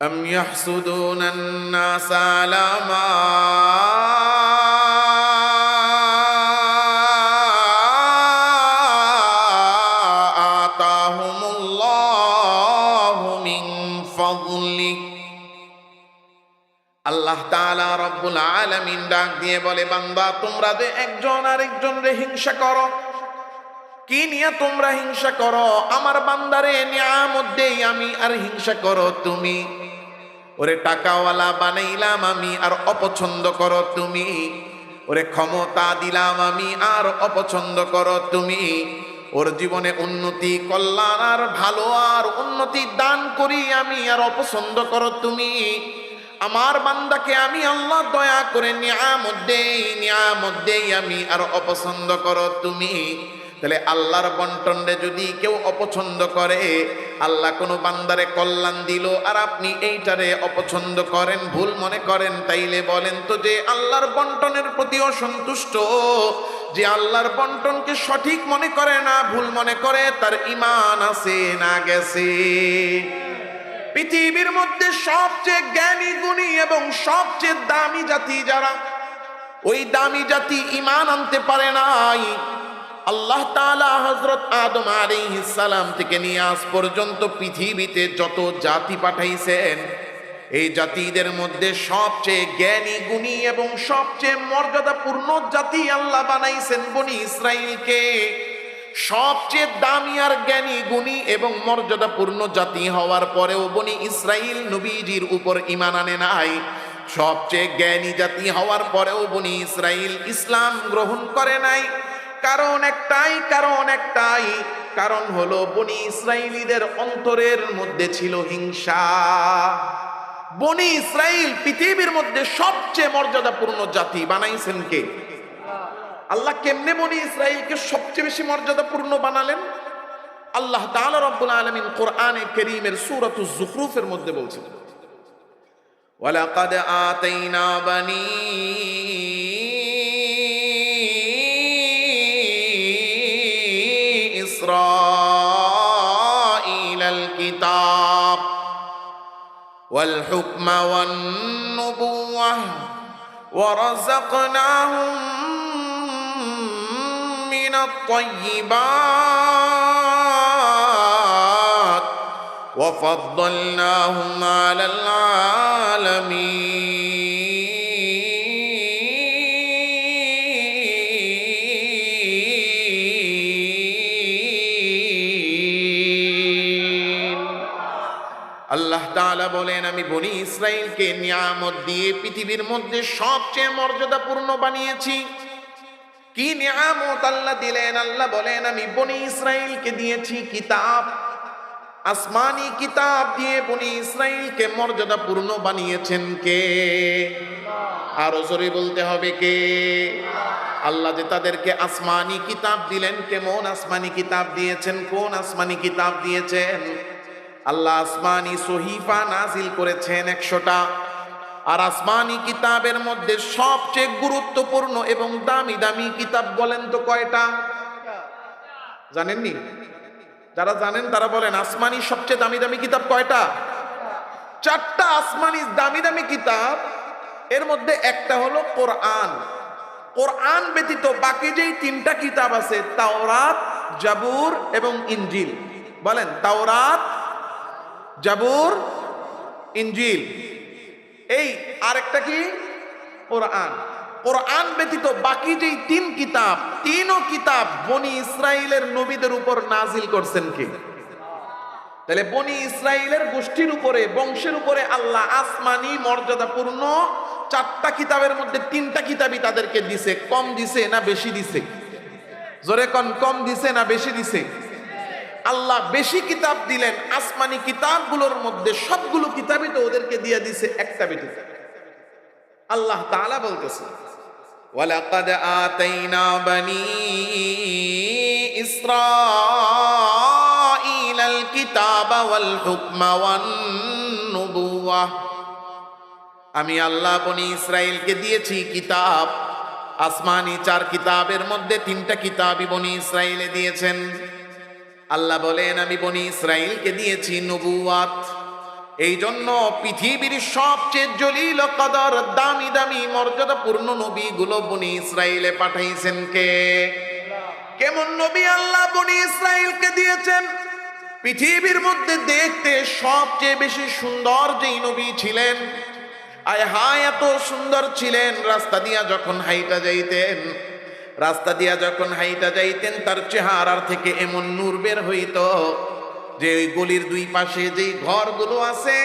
أم يحسدون الناس على ما آتاهم الله من فضله আল্লাহ তাআলা রব্বুল আলামিন ডাক দিয়ে বলে বান্দা তোমরা যে একজন আরেকজন রে হিংসা করো কি নিয়ে তোমরা হিংসা করো আমার বান্দারে নিয়ামত দেই আমি আর হিংসা করো তুমি ওরে টাকাওয়ালা বানাইলাম আমি আর অপছন্দ করো তুমি। ওরে ক্ষমতা দিলাম আমি আর অপছন্দ করো তুমি। ওর জীবনে উন্নতি কল্যাণ আর ভালো আর উন্নতি দান করি আমি আর অপছন্দ করো তুমি। আমার বান্দাকে আমি আল্লাহ দয়া করে নিয়ামত দেই নিয়ামত দেই আমি আর অপছন্দ করো তুমি। তাহলে আল্লাহর বন্টনে যদি কেউ অপছন্দ করে, আল্লাহ কোনো বান্দারে কল্যাণ দিল আর আপনি এইটারে অপছন্দ করেন, ভুল মনে করেন, তাইলে বলেন তো যে আল্লাহর বন্টনের প্রতি অসন্তুষ্ট। যে আল্লাহর বন্টনকে সঠিক মনে করে না, ভুল মনে করে, তার ইমান আছে না গেছে। পৃথিবীর মধ্যে সবচেয়ে জ্ঞানী, গুণী এবং সবচেয়ে দামি জাতি যারা, ওই দামি জাতি ইমান আনতে পারে নাই। আল্লাহ তাআলা হজরত আদম সালাম থেকে নিয়ে আজ পর্যন্ত পৃথিবীতে যত জাতি পাঠাইছেন, এই জাতিদের মধ্যে সবচেয়ে জ্ঞানী, গুণী এবং সবচেয়ে মর্যাদাপূর্ণ জাতি আল্লাহ বানাইছেন বনি ইসরাইলকে। সবচেয়ে দামি আর জ্ঞানী, গুণী এবং মর্যাদাপূর্ণ জাতি হওয়ার পরেও বনি ইসরাইল নবীজির উপর ইমান আনে নাই। সবচেয়ে জ্ঞানী জাতি হওয়ার পরেও বনি ইসরাইল ইসলাম গ্রহণ করে নাই। কারণ একটাই কারণ একটাই, কারণ হলো বনি ইসরাইলীদের অন্তরের মধ্যে ছিল হিংসা। বনি ইসরাইল পৃথিবীর মধ্যে সবচেয়ে মর্যাদাপূর্ণ জাতি বানাইছেন কে? আল্লাহ কেমনে বনি ইসরাইলকে সবচেয়ে বেশি মর্যাদাপূর্ণ বানালেন? আল্লাহ তাআলা রব্বুল আলামিন কোরআনে কারীমের সূরাতুজ জুখরুফের মধ্যে বলছেন, ওয়ালাকাদ আতাইনা বানি والحكم والنبوة ورزقناهم من الطيبات وفضلناهم على العالمين. বলেন, আমি বনি ইসরাইলকে নিয়ামত দিয়ে পৃথিবীর মধ্যে সবচেয়ে মর্যাদাপূর্ণ বানিয়েছি। কি নিয়ামত আল্লাহ দিলেন? আল্লাহ বলেন, আমি বনি ইসরাইলকে দিয়েছি কিতাব। আসমানি কিতাব দিয়ে বনি ইসরাইলকে মর্যাদাপূর্ণ বানিয়েছেন কে? আরও জোরে বলতে হবে কে? আল্লাহ যে তাদেরকে আসমানি কিতাব দিলেন, কেমন আসমানি কিতাব দিয়েছেন, কোন আসমানি কিতাব দিয়েছেন? আল্লাহ আসমানি সহিফা নাজিল করেছেন একশোটা। আর আসমানি কিতাবের মধ্যে সবচেয়ে গুরুত্বপূর্ণ এবং দামি দামি কিতাব বলেন তো কয়টা? জানেননি? যারা জানেন তারা বলেন, আসমানি সবচেয়ে দামি দামি কিতাব কয়টা? চারটা আসমানি দামি দামি কিতাব, এর মধ্যে একটা হলো কোরআন। কোরআন ব্যতীত বাকি যেই তিনটা কিতাব আছে, তাওরাত, জাবুর এবং ইনজিল। বলেন, তাওরাত জাবুর, ইনজিল। এই আরেকটা কি? কোরআন। কোরআন ব্যতীত বাকি যেই তিন কিতাব, তিনও কিতাব বনি ইসরায়েলের নবীদের উপর নাজিল করছেন কি? তাহলে বনি ইসরায়েলের গোষ্ঠীর উপরে, বংশের উপরে আল্লাহ আসমানি মর্যাদাপূর্ণ চারটা কিতাবের মধ্যে তিনটা কিতাবই তাদেরকে দিছে। কম দিছে না বেশি দিছে? জোরে কন, কম দিছে না বেশি দিছে? আল্লাহ বেশি কিতাব দিলেন, আসমানি কিতাবগুলোর মধ্যে সবগুলো কিতাবই তো ওদেরকে দিয়ে দিছে, একটা ব্যতীত আল্লাহ তাআলা বলতেছে, ওয়ালাকাদ আতাইনা বানি ইসরাঈলাল কিতাবা ওয়াল হুকমা আমি আল্লাহ বনি ইসরাইলকে দিয়েছি কিতাব, আসমানি চার কিতাবের মধ্যে তিনটা কিতাবই বনি ইসরাইলে দিয়েছেন। আল্লাহ বলেন, আমি বনি ইসরাইলকে দিয়েছি নবুয়াত এই জন্য পৃথিবীর সবচেয়ে জলিল কদর, দামি দামি মর্যাদাপূর্ণ নবীগুলো বনি ইসরায়েলে পাঠাইছেন কে? কেমন নবী আল্লাহ বনি ইসরায়েলকে দিয়েছেন? পৃথিবীর মধ্যে দেখতে সবচেয়ে বেশি সুন্দর যেই নবী ছিলেন। আয় হায়, এত সুন্দর ছিলেন। রাস্তা দিয়া যখন হাইটা যাইতেন রাস্তা দিয়া যখন হাইটা যাইতেন, তার চেহারার থেকে এমন নূর বের হইত যে গলির দুই পাশে যেই ঘরগুলো আছে,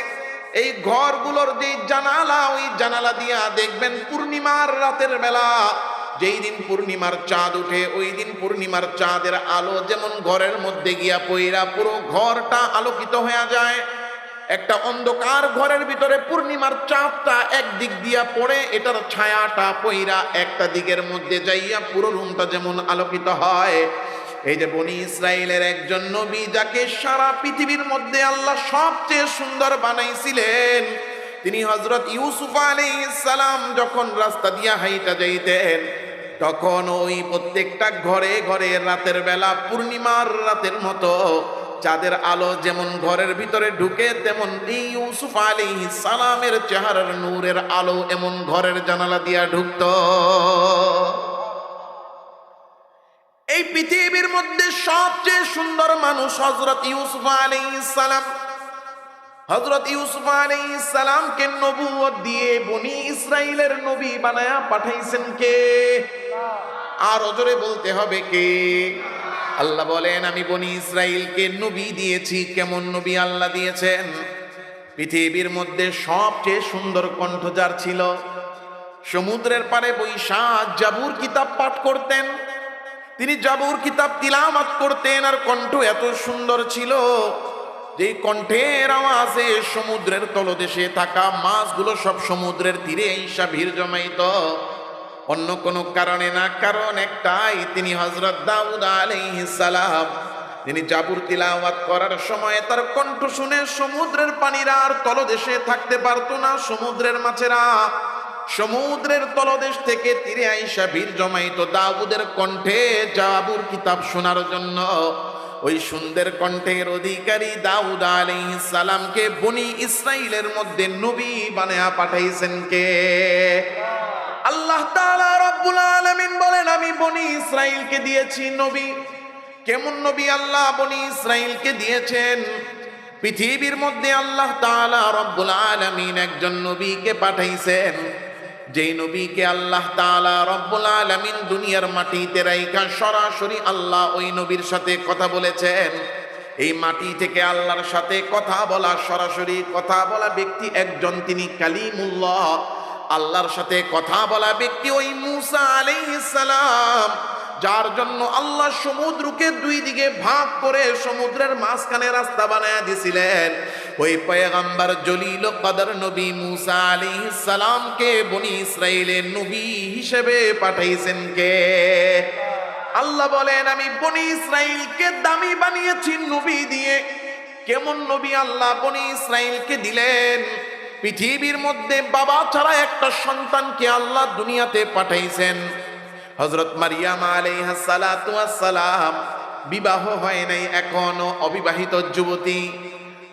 এই ঘরগুলোর যে জানালা, ওই জানালা দিয়া দেখবেন পূর্ণিমার রাতের বেলা। যেই দিন পূর্ণিমার চাঁদ উঠে, ওই দিন পূর্ণিমার চাঁদের আলো যেমন ঘরের মধ্যে গিয়া পইরা পুরো ঘরটা আলোকিত হয়ে যায় একটা অন্ধকার ঘরের ভিতরে পূর্ণিমার চাঁদটা একদিক দিয়া পড়ে, এটার ছায়াটা পইরা একটা দিকের মধ্যে যাইয়া পুরো রুমটা যেমন আলোকিত হয়। এই যে বনি ইসরায়েলের একজন নবী যাকে সারা পৃথিবীর মধ্যে আল্লাহ সবচেয়ে সুন্দর বানাইছিলেন, তিনি হজরত ইউসুফ আলী সালাম যখন রাস্তা দিয়া হাইটা যাইতেন, তখন ওই প্রত্যেকটা ঘরে ঘরে রাতের বেলা পূর্ণিমার রাতের মতো চাঁদের আলো যেমন ঘরের ভিতরে ঢুকে, তেমন ইউসুফ আলী সালামের চেহারার নূরের আলো এমন ঘরের জানালা দিয়া ঢুকত। এই পৃথিবীর মধ্যে সবচেয়ে সুন্দর মানুষ হজরত ইউসুফ আলী সালাম। হজরত ইউসুফ আলী সালামকে নবুয়ত দিয়ে বনি ইসরায়েলের নবী বানায়া পাঠাইছেন কে? আর অজরে বলতে হবে কে? আল্লাহ বলেন, আমি বনি ইসরায়েলকে নবী দিয়েছি। কেমন নবী আল্লাহ দিয়েছেন? পৃথিবীর মধ্যে সবচেয়ে সুন্দর কণ্ঠ যার ছিল। সমুদ্রের পারে বৈশাখ জাবুর কিতাব পাঠ করতেন। তিনি জাবুর কিতাব তিলামাত করতেন আর কণ্ঠ এত সুন্দর ছিল যে কণ্ঠের আওয়াজে সমুদ্রের তলদেশে থাকা মাছগুলো সব সমুদ্রের তীরে ঈশা ভিড় জমাইত। অন্য কোনো কারণে না, কারণ একটাই, তিনি হজরত দাউদ সালাম। তিনি জাবুর তিলাওয়াত করার সময় তার কণ্ঠ শুনে সমুদ্রের পানিরা আর তলদেশে থাকতে পারতো না, সমুদ্রের মাছেরা। সমুদ্রের তলদেশ থেকে তীরে আইসা ভিড় জমাইতো দাউদের কণ্ঠে জাবুর কিতাব শোনার জন্য। ওই সুন্দর কণ্ঠের অধিকারী দাউদ সালামকে বনি ইসরাইলের মধ্যে নবী বানায়া পাঠাইছেন কে? আল্লাহ রব্বুল আলামিন বলেন, আমি বনি ইসরাইলকে দিয়েছি, নবী। কেমন নবী আল্লাহ বনি ইসরাইলকে দিয়েছেন? পৃথিবীর মধ্যে আল্লাহ তাআলা রব্বুল আলামিন একজন নবীকে পাঠাইছেন, যেই নবীকে আল্লাহ তাআলা রব্বুল আলামিন দুনিয়ার মাটিতে রাইখা সরাসরি আল্লাহ ওই নবীর সাথে কথা বলেছেন। এই মাটি থেকে আল্লাহর সাথে কথা বলা সরাসরি কথা বলা ব্যক্তি একজন, তিনি কালিমুল্লাহ। আল্লাহর সাথে কথা বলা ব্যক্তি ওই মুসা আলাইহিস সালাম, যার জন্য আল্লাহ সমুদ্রকে দুই দিকে ভাগ করে সমুদ্রের মাঝখানে রাস্তা বানায় দিছিলেন। ওই পয়গাম্বার জলিল কদর নবী মুসা আলাইহিস সালামকে বনি ইসরাইলের নবী হিসেবে পাঠাইছেন কে? আল্লাহ বলেন, আমি বনি ইসরাইলকে দামি বানিয়েছি নবী দিয়ে। কেমন নবী আল্লাহ বনি ইসরাইলকে দিলেন? পৃথিবীর মধ্যে বাবা ছাড়া একটা সন্তানকে আল্লাহ দুনিয়াতে পাঠাইছেন। হজরত মারিয়াম আলাইহাসালাম বিবাহ হয় নাই, এখনও অবিবাহিত যুবতী।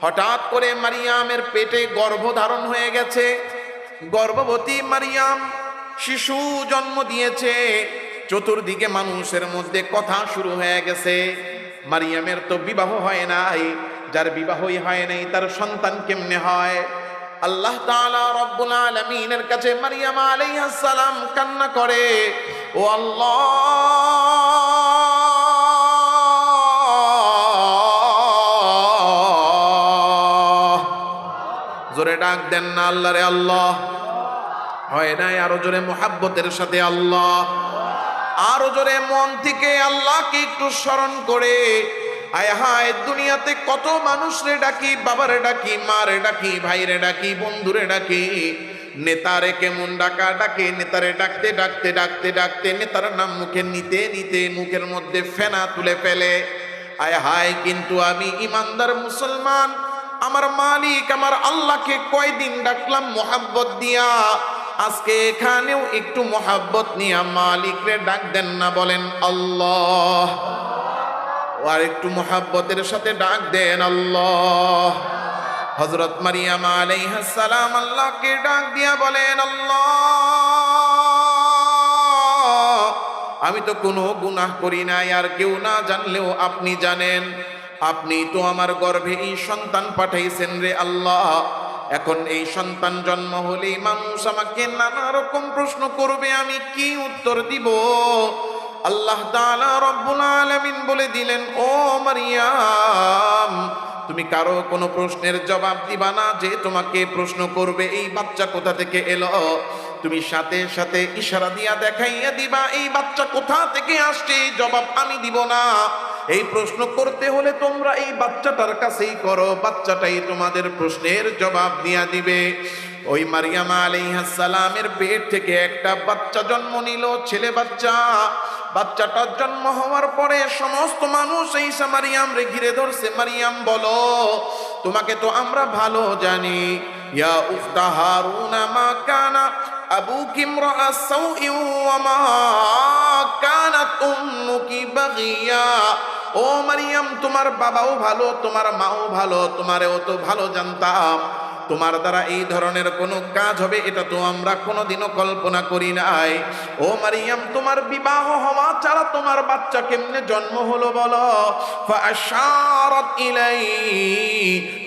হঠাৎ করে মারিয়ামের পেটে গর্ভধারণ হয়ে গেছে। গর্ভবতী মারিয়াম শিশু জন্ম দিয়েছে। চতুর্দিকে মানুষের মধ্যে কথা শুরু হয়ে গেছে। মারিয়ামের তো বিবাহ হয় নাই, যার বিবাহই হয় নাই, তার সন্তান কেমনে হয়? আল্লাহ তাআলা রব্বুল আলামিনের কাছে মারিয়াম আলাইহিস সালাম কান্না করে, ও আল্লাহ! জোরে ডাক দেন না আল্লাহ রে আল্লাহ। হয় নাই আরও জোরে মোহাব্বতের সাথে আল্লাহ। আরও জোরে মন থেকে আল্লাহকে একটু স্মরণ করে আয় হায়, দুনিয়াতে কত মানুষ রে ডাকি, বাবারে ডাকি, মারে ডাকি, ভাইরে ডাকি, বন্ধুরে ডাকি। নেতারে কেমন ডাকা, ডাকে, নেতারে ডাকতে ডাকতে ডাকতে ডাকতে, নেতার নাম মুখে নিতে নিতে মুখের মধ্যে ফেনা তুলে ফেলে। আয় হায়, কিন্তু আমি ইমানদার মুসলমান, আমার মালিক, আমার আল্লাহকে কয়দিন ডাকলাম মোহাব্বত দিয়া। আজকে এখানেও একটু মোহাব্বত নিয়ে মালিকরে ডাক দেন না বলেন আল্লাহ। আর একটু মোহাব্বতের সাথে ডাক দেন আল্লাহ। হজরত মারিয়াম আলাইহিস সালাম আল্লাহকে ডাক দিয়া বলেন, আল্লাহ, আমি তো কোনো গুনাহ করি নাই, আর কেউ না জানলেও আপনি জানেন। আপনি তো আমার গর্ভে এই সন্তান পাঠাইছেন রে আল্লাহ। এখন এই সন্তান জন্ম হলেই মানুষ আমাকে নানা রকম প্রশ্ন করবে, আমি কি উত্তর দিব? আল্লাহ তাআলা রব্বুল আলামিন বলে দিলেন, ও মারিয়াম, তুমি কারও কোনো প্রশ্নের জবাব দিবা না, যে তোমাকে প্রশ্ন করবে, এই বাচ্চা কোথা থেকে এলো? তুমি সাথে সাথে ইশারা দিয়া দেখাইয়া দিবা, এই বাচ্চা কোথা থেকে আসছে? জবাব আমি দিব না। এই প্রশ্ন করতে হলে তোমরা এই বাচ্চাটার কাছেই করো, বাচ্চাটাই তোমাদের প্রশ্নের জবাব দিয়া দিবে। ওই মারিয়ামা আলাইহাস সালামের পেট থেকে একটা বাচ্চা জন্ম নিল, ছেলে বাচ্চা। বাচ্চাটার জন্ম হওয়ার পরে সমস্ত মানুষ এই মারিয়াম রে ঘিরে ধরছে। মারিয়াম, বলো, তোমাকে তো আমরা ভালো জানি। ইয়া উফতা হারুনা মা কানা আবুকি ইমরাআ সাউইন ওয়া মা কানাত উম্মুকি বাগিয়া। ও মারিয়াম, তোমার বাবাও ভালো, তোমার মাও ভালো, তোমারেও তো ভালো জানতাম। তোমার দ্বারা এই ধরনের কোনো কাজ হবে, এটা তো আমরা কোনোদিনও কল্পনা করি নাই। ও মারিয়াম, তোমার বিবাহ হওয়া ছাড়া তোমার বাচ্চা কেমনে জন্ম হলো বলো? ইলাই।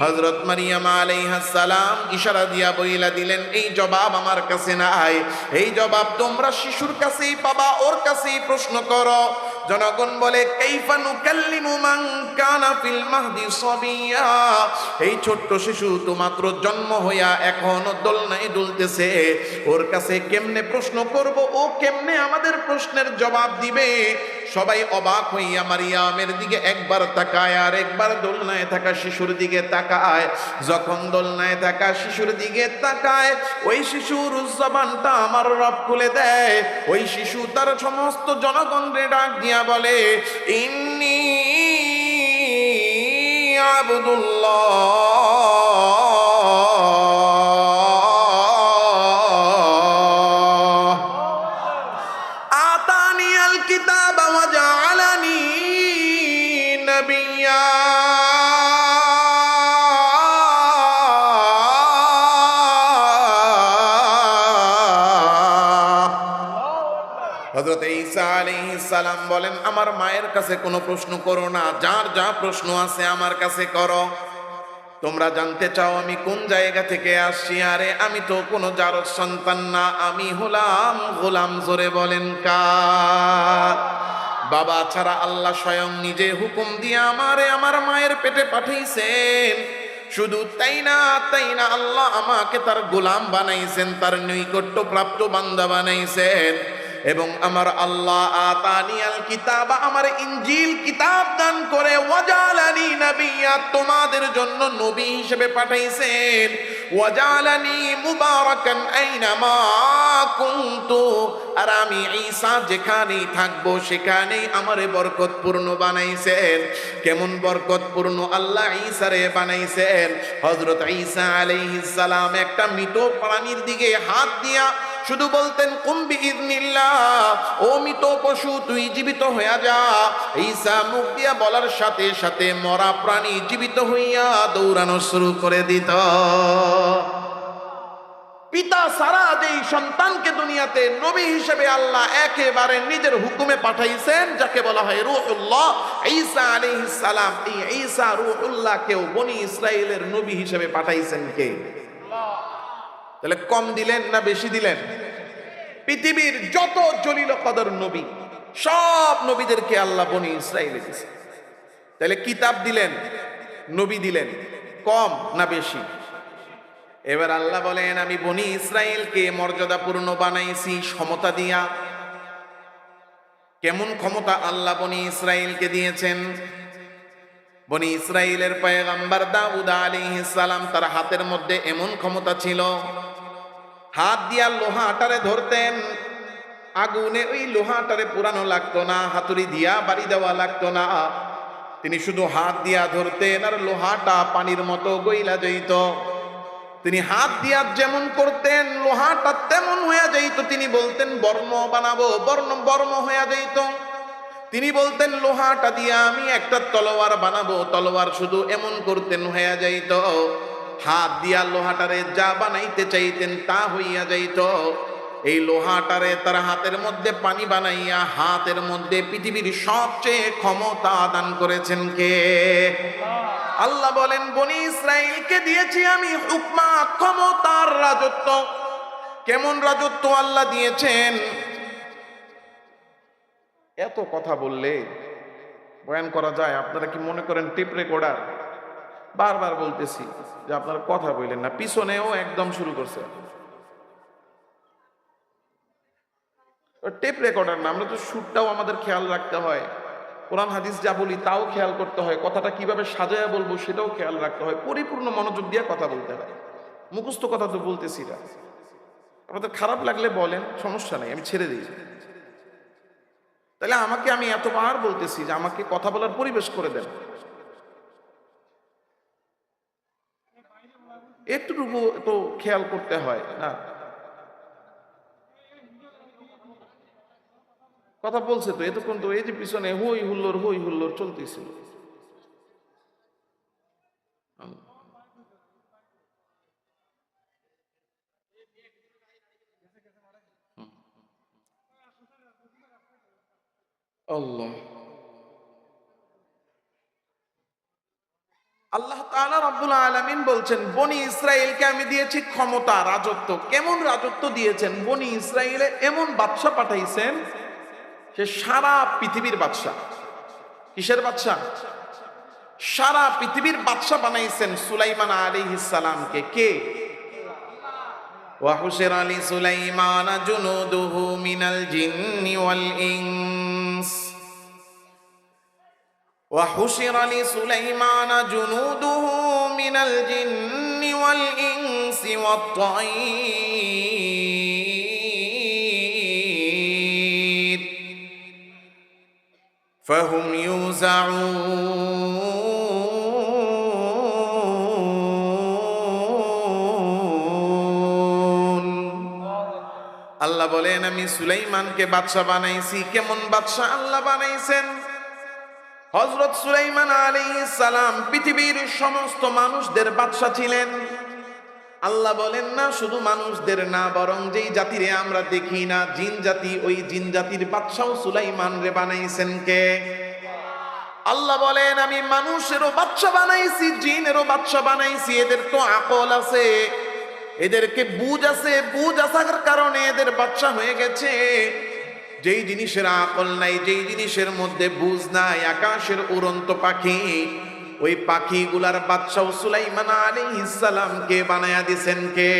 হযরত মারিয়াম আলাইহাস সালাম ইশারা দিয়া বইলা দিলেন, এই জবাব আমার কাছে নাই। এই জবাব তোমরা শিশুর কাছেই পাবা, ওর কাছেই প্রশ্ন করো। জনগণ বলে, কাইফা নুকাল্লিমু মান কানা ফিল মাহদি সাবিয়া? এই ছোট্ট শিশু তো মাত্র জন্ম হইয়া এখনও দোলনায় দুলতেছে। ওর কাছে কেমনে প্রশ্ন করব? ও কেমনে আমাদের প্রশ্নের জবাব দিবে? সবাই অবাক হইয়া মারিয়ামের দিকে একবার তাকায় আর একবার দোলনায় থাকা শিশুর দিকে তাকায়। যখন দোলনায় থাকা শিশুর দিকে তাকায়, ওই শিশুর জবানটা আমার রব খুলে দেয়। ওই শিশু তার সমস্ত জনগণরে ডাক দিয়া বলে ইন্নি আবদুল্লাহ। আতানিয়াল কিতাব ওয়া জাআলানি সালাম বলেন, আমার মায়ের কাছে কোনো প্রশ্ন করো না, যার যা প্রশ্ন আছে আমার কাছে করো। তোমরা জানতে চাও আমি কোন জায়গা থেকে আসছি? আরে, আমি তো কোনো জারদ সন্তান না, আমি হলাম গোলাম জোরে বলেন, কার? বাবা ছাড়া আল্লাহ স্বয়ং নিজে হুকুম দিয়ে আমারে আমার মায়ের পেটে পাঠিয়েছেন। শুধু তাই না তাই না আল্লাহ আমাকে তার গোলাম বানাইছেন, তার নৈকট্য প্রাপ্ত বান্দা বানাইছেন। এবং আমার আল্লাহ আতানি আল কিতাব, আমার ইঞ্জিল কিতাব দান করে, ওয়াজালানি নবিয়া, তোমাদের জন্য নবী হিসেবে পাঠাইছেন। ওয়াজালানি মুবারাকান আইনামা কুনতু, আর আমি ঈসা যেখানেই থাকব সেখানেই আমারে বরকতপূর্ণ বানাইছেন। কেমন বরকতপূর্ণ আল্লাহ ঈসারে বানাইছেন। হযরত ঈসা আলাইহিস সালাম একটা মৃত প্রাণীর দিকে হাত দিয়া শুধু বলতেন কুম্বি ইদনিল্লাহ ও মৃত পশু, তুই জীবিত হইয়া যা। ঈসা মুখ দিয়া বলার সাথে সাথে মরা প্রাণী জীবিত হইয়া দৌড়ানো শুরু করে দিত। পিতা সারা যেই সন্তানকে দুনিয়াতে নবী হিসেবে আল্লাহ একেবারে নিজের হুকুমে পাঠাইছেন, যাকে বলা হয় রুহুল্লাহ, ঈসা আলাইহিস সালাম, এই ঈসা রুহুল্লাহ কেউ বনি ইসরায়েলের নবী হিসেবে পাঠাইছেন কে? তাহলে কম দিলেন না বেশি দিলেন? পৃথিবীর যত জলিল কদর নবী, সব নবীদেরকে আল্লাহ বনি ইসরায়েলে দিয়েছে তাহলে কিতাব দিলেন, নবী দিলেন, কম না বেশি? এবার আল্লাহ বলেন, আমি বনি ইসরায়েলকে মর্যাদাপূর্ণ বানাইছি সমতা দিয়া। কেমন ক্ষমতা আল্লাহ বনি ইসরায়েলকে দিয়েছেন? বনি ইসরায়েলের পয়গম্বর দাউদ সালাম তার হাতের মধ্যে এমন ক্ষমতা ছিল। হাত দিয়া লোহাটারে ধরতেন। আগুনে ওই লোহাটারে পুরানো লাগতো না, হাতুড়ি দিয়া বাড়ি দেওয়া লাগতো না। তিনি শুধু হাত দিয়া ধরতেন আর লোহাটা পানির মতো গইলা যাইত। তিনি হাত দিয়া যেমন করতেন, লোহাটা তেমন হয়ে যাইত। তিনি বলতেন, বর্ম বানাবো, বর্ণ, বর্ম হয়ে যাইত। তিনি বলতেন, লোহাটা দিয়া আমি একটা তলোয়ার বানাবো। তলোয়ার শুধু এমন করতেন হয়ে যাইত। হাত দিয়া লোহাটারে যা বানাইতে চাইতেন, তা হইয়া যাইত। এই লোহাটারে তার হাতের মধ্যে পানি বানাইয়া, হাতের মধ্যে পৃথিবীর সবচেয়ে ক্ষমতা দান করেছেন কে? আল্লাহ বলেন, বনি ইসরায়েলকে দিয়েছি আমি হুকমা ক্ষমতার রাজত্ব। কেমন রাজত্ব আল্লাহ দিয়েছেন? এত কথা বললে বয়ান করা যায়? আপনারা কি মনে করেন টিপ রেকর্ডার? বারবার বলতেছি যে আপনারা কথা বললেন না, পিছনেও একদম শুরু করছে। টেপ রেকর্ডার না, আমরা তো সুরটাও আমাদের খেয়াল রাখতে হয়। কোরআন, হাদিস যা বলি তাও খেয়াল করতে হয়। কথাটা কীভাবে সাজায়া বলব সেটাও খেয়াল রাখতে হয়। পরিপূর্ণ মনোযোগ দিয়ে কথা বলতে হয়। মুখস্থ কথা তো বলতেছি না। আপনাদের খারাপ লাগলে বলেন, সমস্যা নেই, আমি ছেড়ে দিই। তাহলে আমাকে আমি এতবার বলতেছি যে আমাকে কথা বলার পরিবেশ করে দেন। একটুটুকু তো খেয়াল করতে হয়, না? কথা বলছে তো, এতক্ষণ তো এই যে পিছনে হই হুল্লোর হই হুল্লোর চলতেছিল। আল্লাহ আল্লাহ তাআলা রব্বুল আলামিন বলছেন বনি ইসরায়েলকে আমি দিয়েছি ক্ষমতা রাজত্ব কেমন রাজত্ব দিয়েছেন বনি ইসরায়েলে এমন বাদশা পাঠাইছেন সে সারা পৃথিবীর বাদশা কিসের বাদশা সারা পৃথিবীর বাদশা বানাইছেন সুলাইমান আলাইহিস সালামকে কে وحشر لسليمان جنوده من الجن والإنس وحشر لسليمان جنوده من الجن والإنس والطير. فهم يوزعون বলেন, আমি সুলাইমানকে বাদশা বানাইছি। কেমন বাদশা আল্লাহ বানাইছেন? হজরত সুলাইমান আলী সালাম পৃথিবীর সমস্ত মানুষদের বাদশা ছিলেন। আল্লাহ বলেন, না, শুধু মানুষদের না, বরং যেই জাতিরে আমরা দেখি না, জিন জাতি, ওই জিন জাতির বাদশাও সুলাইমান রে বানাইছেন কে? আল্লাহ বলেন, আমি মানুষেরও বাচ্চা বানাইছি, জিনেরও বাচ্চা বানাইছি, এদের তো আকল আছে। এদেরকে বুঝ আছে, বুঝ আসার কারণে এদের বাচ্চা হয়ে গেছে। যেই জিনিসের আকল নাই, যেই জিনিসের মধ্যে বুঝ নাই, আকাশের উড়ন্ত পাখি, ওই পাখিগুলার বাচ্চাও সুলাইমান আলাইহিস সালামকে বানায়া দিছেন কে?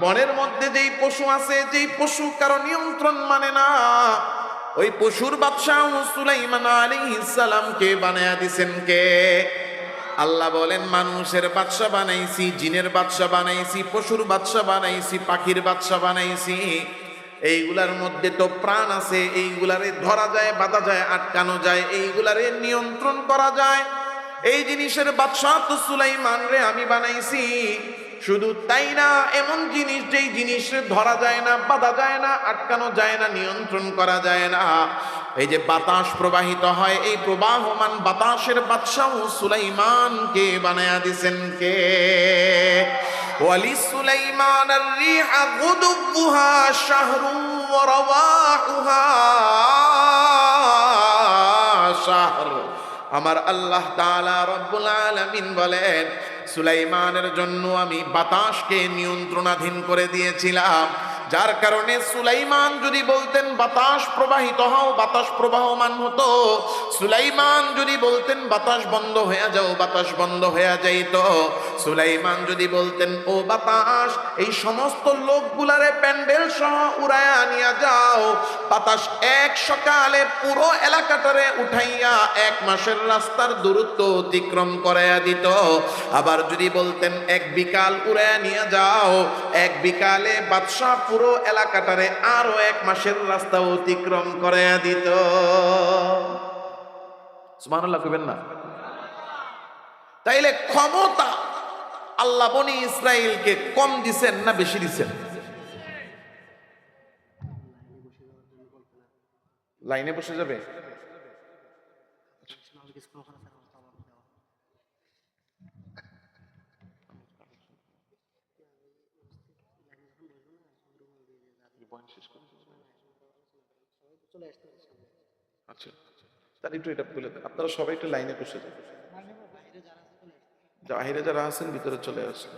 বনের মধ্যে যেই পশু আছে, যেই পশু কারও নিয়ন্ত্রণ মানে না, ওই পশুর বাদশাহ সুলাইমান আলাইহিস সালামকে বানায়া দিছেন কে? আল্লাহ বলেন, মানুষের বাদশা বানাইছি, জিনের বাদশা বানাইছি, পশুর বাদশা বানাইছি, পাখির বাদশা বানাইছি। এইগুলার মধ্যে তো প্রাণ আছে, এইগুলারে ধরা যায়, বাঁধা যায়, আটকানো যায়, এইগুলারে নিয়ন্ত্রণ করা যায়। এই জিনিসের বাদশাহ তো সুলাইমান রে আমি বানাইছি। শুধু তাই না, এমন জিনিস যেই জিনিস ধরা যায় না, বাঁধা যায় না, আটকানো যায় না, নিয়ন্ত্রণ করা যায় না। এই যে বাতাস প্রবাহিত হয়, এই প্রবাহমান বাতাসের বাদশাহ সুলাইমানকে বানায়া দিছেন কে? ওয়ালি সুলাইমান আর গুদুবুহা শাহরু ওয়া শাহর আমার আল্লাহ তাআলা রব্বুল আলামিন বলেন সুলাইমানের জন্য আমি বাতাসকে নিয়ন্ত্রণাধীন করে দিয়েছিলাম। যার কারণে সুলাইমান যদি বলতেন বাতাস প্রবাহিত হও, বাতাস প্রবাহমান হতো। সুলাইমান যদি বলতেন বাতাস বন্ধ হয়ে যাও, বাতাস বন্ধ হয়ে যাইত। সুলাইমান যদি বলতেন, ও বাতাস, এই সমস্ত লোকগুলারে প্যান্ডেল সহ উড়ায়া নিয়ে যাও। বাতাস এক সকালে পুরো এলাকাটারে উঠাইয়া এক মাসের রাস্তার দূরত্ব অতিক্রম করাইয়া দিত। আবার যদি বলতেন, এক বিকাল উড়াইয়া নিয়ে যাও, এক বিকালে বাদশাহ পুরো এলাকাটারে আরও এক মাসের রাস্তা অতিক্রম করে দিত। সুমানুল্লাহ কবেন না? তাইলে ক্ষমতা আল্লাহ বনি ইসরায়েলকে কম দিছেন না বেশি দিছেন? লাইনে বসে যাবে চলে আসতে হবে সামনে। আচ্ছা তাহলে একটু এটা বলে দেন। আপনারা সবাই একটু লাইনে বসে যান। বাহিরে যারা আছেন, ভিতরে চলে আসেন।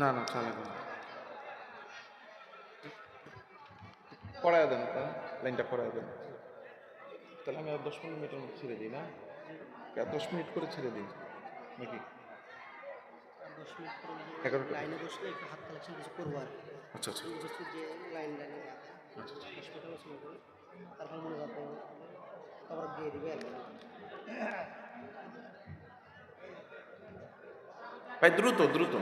না না, চলে না পড়ায় দেন তা লাইনটা পড়ায় দেন। তাহলে আমি আর দশ পনেরো মিনিটের মধ্যে ছেড়ে দিই না? আর দশ মিনিট করে ছেড়ে দিন নাকি। আচ্ছা আচ্ছা। তারপর মনে দিয়ে দিবে। ভাই দ্রুত দ্রুত।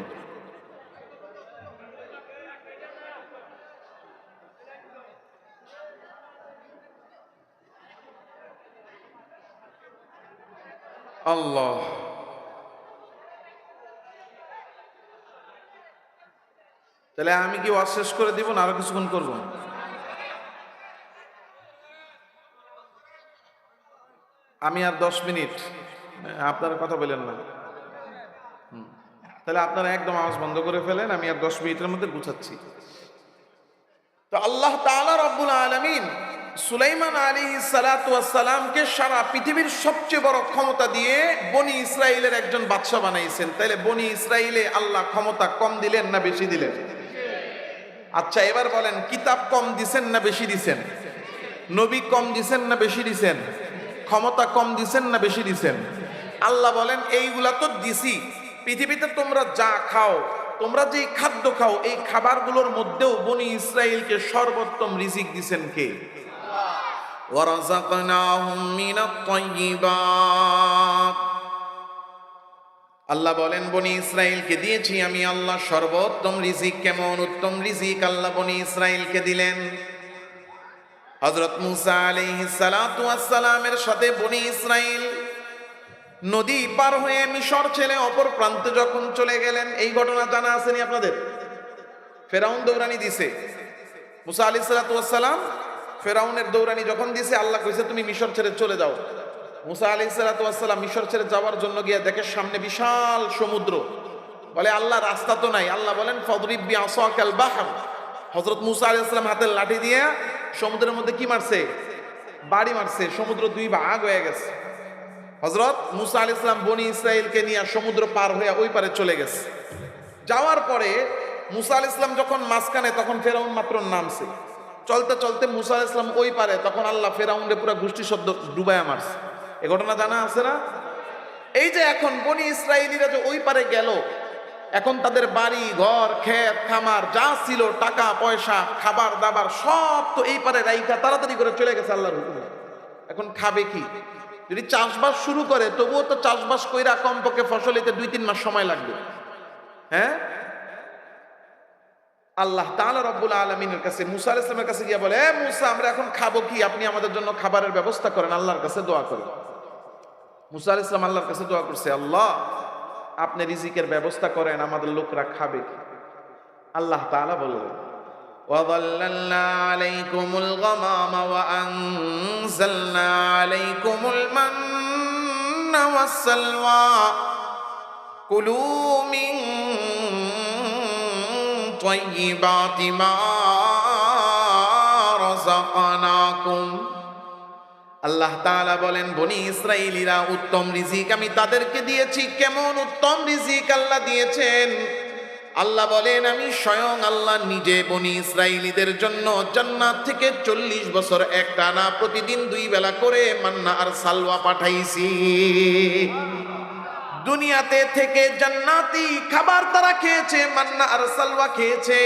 আল্লাহ। তাহলে আমি কি ওয়াজ শেষ করে দিব না আরও কিছুক্ষণ করব? আমি আর দশ মিনিট। আপনারা কথা বলেন না। তাহলে আপনারা একদম আওয়াজ বন্ধ করে ফেলেন, আমি আর দশ মিনিটের মধ্যে গুছাচ্ছি। তো আল্লাহ তাআলা রব্বুল আলামিন সুলাইমান আলী সালাতামকে সারা পৃথিবীর সবচেয়ে বড় ক্ষমতা দিয়ে বনি ইসরায়েলের একজন বাদশা বানাইছেন। তাহলে বনি ইসরায়েলে আল্লাহ ক্ষমতা কম দিলেন না বেশি দিলেন? আচ্ছা এবার বলেন, কিতাব কম দিছেন না বেশি দিছেন? নবী কম দিছেন না বেশি দিছেন? ক্ষমতা কম দিছেন না বেশি দিছেন? আল্লাহ বলেন, এইগুলা তো দিছি। পৃথিবীতে তোমরা যা খাও, তোমরা যে খাদ্য খাও, এই খাবারগুলোর মধ্যেও বনি ইসরায়েলকে সর্বোত্তম রিজিক দিছেন কে? আল্লাহ বলেন, বনি ইসরায়েলকে দিয়েছি আমি আল্লাহ সর্বোত্তম রিজিক কেমন? উত্তম রিজিক আল্লাহ বনি ইসরায়েলকে দিলেন। হজরত মুসা আলাইহিস সালাতু সালামের সাথে বনি ইসরাইল নদী পার হয়ে মিশর ছেলে অপর প্রান্তে যখন চলে গেলেন, এই ঘটনা জানা আসেনি আপনাদের? ফেরাউন দৌড়ানি দিছে। মুসা আলি সালাম ফেরাউনের দৌড়ানি যখন দিছে, আল্লাহ কইছে, তুমি মিশর ছেড়ে চলে যাও। মুসা আলি সালাম মিশর ছেড়ে যাওয়ার জন্য গিয়ে দেখে সামনে বিশাল সমুদ্র। বলে, আল্লাহ, রাস্তা তো নাই। আল্লাহ বলেন বাহার। হজরত মুসা আলি সাল্লাম হাতের লাঠি দিয়ে সমুদ্রের মধ্যে কি মারছে? বাড়ি মারছে। সমুদ্র দুই ভাগ হয়ে গেছে। হজরত মুসা আলি ইসলাম বনি ইসরায়েলকে নিয়ে সমুদ্র পার হয়ে ওই পারে চলে গেছে। যাওয়ার পরে মুসা আল ইসলাম যখন মাঝখানে, তখন ফেরাউন মাত্র নামছে। চলতে চলতে মুসা ইসলাম ওই পারে, তখন আল্লাহ ফেরাউন্ডে পুরো গোষ্ঠী শব্দ ডুবায়া মারছে। এ ঘটনা জানা আছে না? এই যে এখন বনি ইসরায়েলিরা যে ওই পারে গেল, এখন তাদের বাড়ি, ঘর, ক্ষেত, খামার, যা ছিল, টাকা, পয়সা, খাবার, দাবার, সব তো এই পারে রাইখা তাড়াতাড়ি করে চলে গেছে আল্লাহর হুকুমে। এখন খাবে কি? যদি চাষবাস শুরু করে, তবুও তো চাষবাস কইরা কমপক্ষে ফসল এতে দুই তিন মাস সময় লাগবে। হ্যাঁ? আল্লাহ তাআলা রব্বুল আলমিনের কাছে মুসা আলাইহিস সালামের কাছে গিয়ে বলে "এ মুসা আমরা এখন খাবো কি আপনি আমাদের জন্য খাবারের ব্যবস্থা করেন আল্লাহর কাছে দোয়া করেন মুসা আলাইহিস সালাম আল্লাহর কাছে দোয়া করছে আল্লাহ আপনি রিজিকের ব্যবস্থা করেন আমাদের লোকরা খাবে কি আল্লাহ তাআলা বললেন وظللنا عليكم الغمام وأنزلنا عليكم المن والسلوى كلوا من طيبات ما رزقناكم আল্লাহ তাআলা বলেন বনি ইসরাইলিরা উত্তম রিজিক আমি তাদেরকে দিয়েছি কেমন উত্তম রিজিক আল্লাহ দিয়েছেন আল্লাহ বলেন আমি স্বয়ং আল্লাহ নিজে বনি ইসরাইলিদের জন্য জান্নাত থেকে চল্লিশ বছর একটানা প্রতিদিন দুই বেলা করে মান্না আর সালওয়া পাঠাইছি দুনিয়াতে থেকে জান্নাতি খাবার তারা খেয়েছে, মান্না আর সালওয়া খেয়েছে।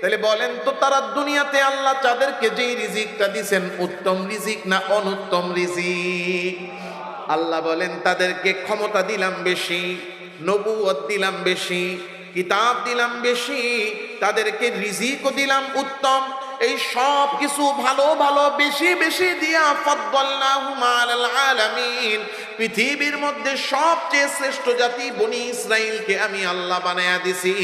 তাহলে বলেন তো তারা দুনিয়াতে আল্লাহ তাদেরকে যেই রিজিকটা দিছেন, উত্তম রিজিক না অনুত্তম রিজিক? আল্লাহ বলেন, তাদেরকে ক্ষমতা দিলাম বেশি নবুয়ত দিলাম বেশি, কিতাব দিলাম বেশি, তাদেরকে রিজিকও দিলাম উত্তম এই সব কিছু ভালো ভালো, বেশি বেশি দিয়া ফদ্দাল্লাহুম আলাল আলামিন। পৃথিবীর মধ্যে সবচেয়ে শ্রেষ্ঠ জাতি বনি ইসরাইলকে আমি আল্লাহ বানাইয়া দিছি।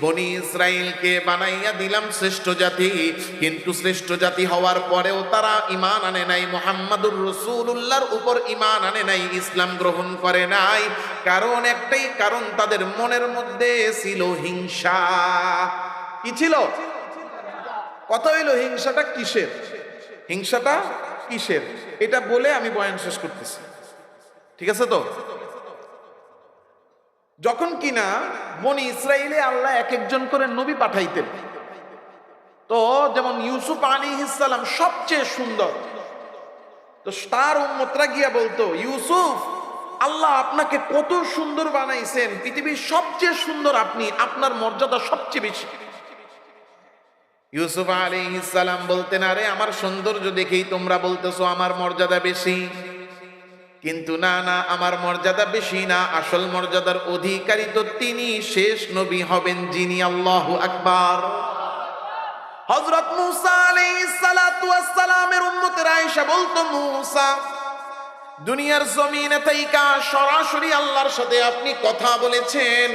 বনি ইসরাইলকে বানাইয়া দিলাম শ্রেষ্ঠ জাতি, কিন্তু শ্রেষ্ঠ জাতি হওয়ার পরেও তারা ইমান আনে নাই, মোহাম্মদুর রসুল্লাহর উপর ইমান আনে নাই, ইসলাম গ্রহণ করে নাই। কারণ একটাই কারণ, তাদের মনের মধ্যে ছিল হিংসা। কি ছিল? কথা হইল, হিংসাটা কিসের? হিংসাটা কিসের? এটা বলে আমি বয়ান শেষ করতেছি। ঠিক আছে তো? যখন কিনা বনি ইসরায়েলে আল্লাহ এক একজন করে নবী পাঠাইতেন। তো যেমন ইউসুফ আলী ইসালাম সবচেয়ে সুন্দর। তো তার উম্মতরা গিয়া বলতো, ইউসুফ, আল্লাহ আপনাকে কত সুন্দর বানাইছেন, পৃথিবীর সবচেয়ে সুন্দর আপনি, আপনার মর্যাদা সবচেয়ে বেশি। ইউসুফ আলী ইসালাম বলতেন, আরে, আমার সৌন্দর্য দেখেই তোমরা বলতেছো আমার মর্যাদা বেশি? কিন্তু না না, আমার মর্যাদা বেশি না। আসল মর্যাদার অধিকারী তো তিনি, শেষ নবী হবেন যিনি আল্লাহ আকবার। হযরত মুসা আলাইহিস সালাতু ওয়াস সালামের উম্মতের আয়েশা বলতো, মুসা, দুনিয়ার জমিনে তাইকা সরাসরি আল্লাহর সাথে আপনি কথা বলেছেন।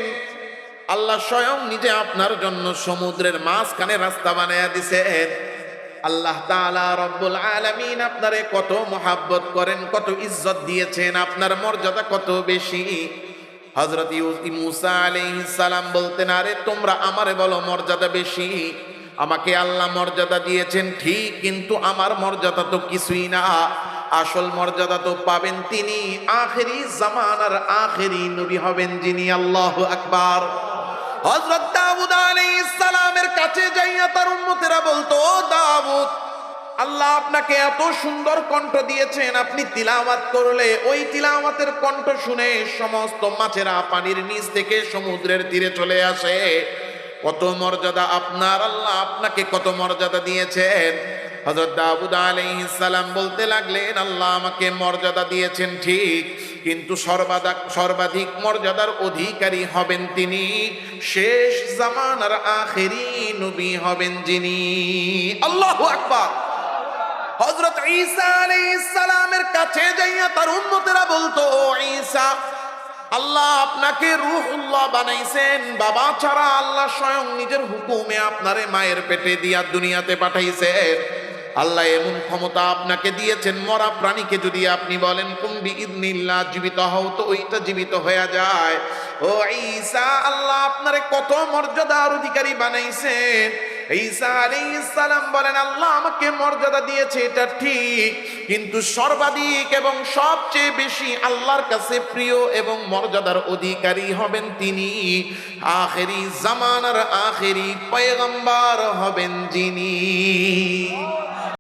আল্লাহ স্বয়ং নিজে আপনার জন্য সমুদ্রের মাঝখানে রাস্তা বানায়া দিছেন। আল্লাহ তাআলা রব্বুল আলামিন আপনারে কত মহাব্বত করেন, কত ইজ্জত দিয়েছেন, আপনার মর্যাদা কত বেশি। হযরত মুসা সালাম বলতেন, আরে তোমরা আমারে বলো মর্যাদা বেশি। আমাকে আল্লাহ মর্যাদা দিয়েছেন, ঠিক কিন্তু আমার মর্যাদা তো কিছুই না। আসল মর্যাদা তো পাবেন তিনি, আখেরি জামানার আখেরি নবী হবেন যিনি, আল্লাহ আকবার। হযরত দাউদ আলাইহিস সালামের কাছে যাইয়া তার উম্মতেরা বলতো, ও দাউদ, আল্লাহ আপনাকে এত সুন্দর কণ্ঠ দিয়েছেন, আপনি তিলাওয়াত করলে ওই তিলাওয়াতের কণ্ঠ শুনে সমস্ত মাছেরা পানির নিচ থেকে সমুদ্রের তীরে চলে আসে। কত মর্যাদা আপনার আল্লাহ, আপনাকে কত মর্যাদা দিয়েছেন। হযরত দাউদ আলাইহিস সালাম বলতে লাগলেন, আল্লাহ আমাকে মর্যাদা দিয়েছেন ঠিক, কিন্তু সর্বাধিক সর্বাধিক মর্যাদার অধিকারী হবেন তিনি শেষ জামানার আখেরি নবী হবেন যিনি। আল্লাহু আকবার। হযরত ঈসা আলাইহিস সালামের কাছে যাইয়া তার উম্মতেরা বলতো, "ও ঈসা, আল্লাহ আপনাকে রুহুল্লাহ বানাইছেন। বাবা ছাড়া আল্লাহ স্বয়ং নিজের হুকুমে আপনারে মায়ের পেটে দিয়া দুনিয়াতে পাঠাইছেন। আল্লাহ এমন ক্ষমতা আপনাকে দিয়েছেন, মরা প্রাণীকে যদি আপনি বলেন কুম্বি ইদনিল্লা জীবিত হও তো ওইটা জীবিত হয়ে যায়। ও ঈসা, আল্লাহ আপনারে কত মর্যাদার অধিকারী বানাইছেন। ঈসা আলাইহিস সালাম আল্লাহ আমাকে মর্যাদা দিয়েছে, এটা ঠিক। কিন্তু সর্বাধিক এবং সবচেয়ে বেশি আল্লাহর কাছে প্রিয় এবং মর্যাদার অধিকারী হবেন তিনি। আখেরি জামানার আখেরি পয়গম্বর হবেন যিনি।